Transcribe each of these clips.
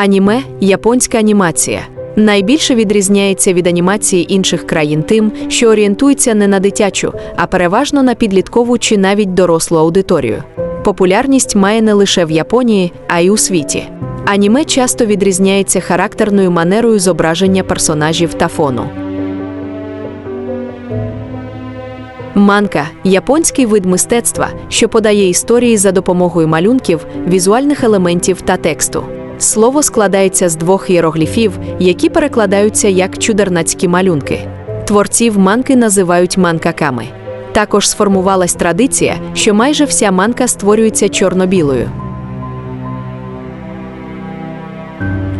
Аніме японська анімація. Найбільше відрізняється від анімації інших країн тим, що орієнтується не на дитячу, а переважно на підліткову чи навіть дорослу аудиторію. Популярність має не лише в Японії, а й у світі. Аніме часто відрізняється характерною манерою зображення персонажів та фону. Манка японський вид мистецтва, що подає історії за допомогою малюнків, візуальних елементів та тексту. Слово складається з двох іерогліфів, які перекладаються як чудернацькі малюнки. Творців манки називають манкаками. Також сформувалась традиція, що майже вся манка створюється чорно-білою.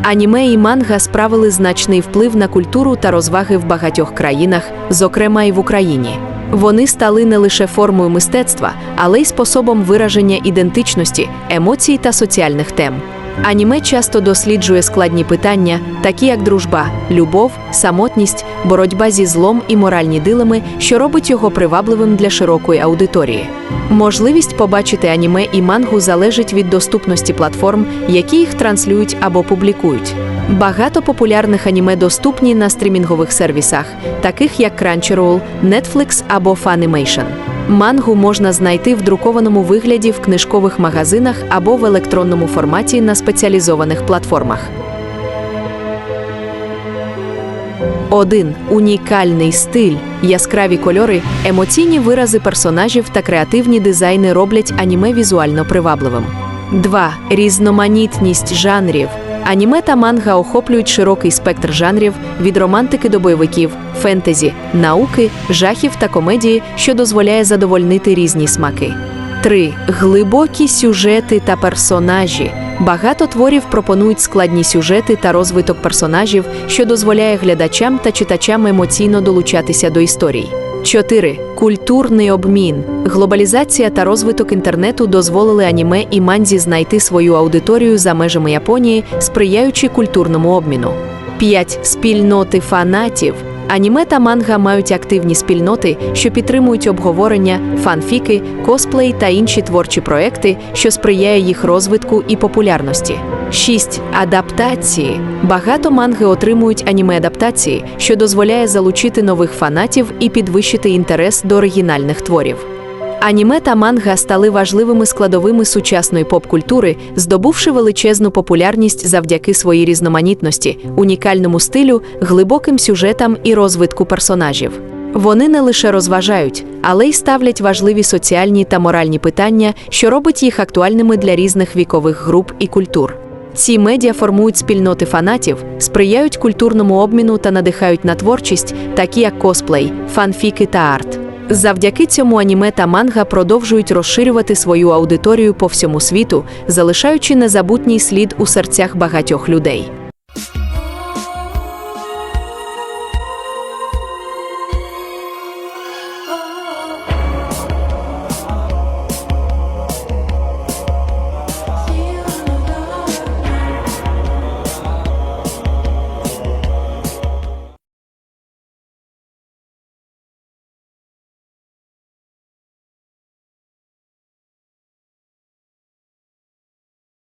Аніме і манга справили значний вплив на культуру та розваги в багатьох країнах, зокрема і в Україні. Вони стали не лише формою мистецтва, але й способом вираження ідентичності, емоцій та соціальних тем. Аніме часто досліджує складні питання, такі як дружба, любов, самотність, боротьба зі злом і моральні дилеми, що робить його привабливим для широкої аудиторії. Можливість побачити аніме і мангу залежить від доступності платформ, які їх транслюють або публікують. Багато популярних аніме доступні на стрімінгових сервісах, таких як Crunchyroll, Netflix або Funimation. Мангу можна знайти в друкованому вигляді в книжкових магазинах або в електронному форматі на спеціалізованих платформах. 1. Унікальний стиль, яскраві кольори, емоційні вирази персонажів та креативні дизайни роблять аніме візуально привабливим. 2. Різноманітність жанрів. Аніме та манга охоплюють широкий спектр жанрів від романтики до бойовиків, фентезі, науки, жахів та комедії, що дозволяє задовольнити різні смаки. 3. Глибокі сюжети та персонажі. Багато творів пропонують складні сюжети та розвиток персонажів, що дозволяє глядачам та читачам емоційно долучатися до історій. 4. Культурний обмін. Глобалізація та розвиток інтернету дозволили аніме і манзі знайти свою аудиторію за межами Японії, сприяючи культурному обміну. 5. Спільноти фанатів. Аніме та манга мають активні спільноти, що підтримують обговорення, фанфіки, косплей та інші творчі проекти, що сприяє їх розвитку і популярності. 6. Адаптації. Багато манги отримують аніме-адаптації, що дозволяє залучити нових фанатів і підвищити інтерес до оригінальних творів. Аніме та манга стали важливими складовими сучасної поп-культури, здобувши величезну популярність завдяки своїй різноманітності, унікальному стилю, глибоким сюжетам і розвитку персонажів. Вони не лише розважають, але й ставлять важливі соціальні та моральні питання, що робить їх актуальними для різних вікових груп і культур. Ці медіа формують спільноти фанатів, сприяють культурному обміну та надихають на творчість, такі як косплей, фанфіки та арт. Завдяки цьому аніме та манга продовжують розширювати свою аудиторію по всьому світу, залишаючи незабутній слід у серцях багатьох людей.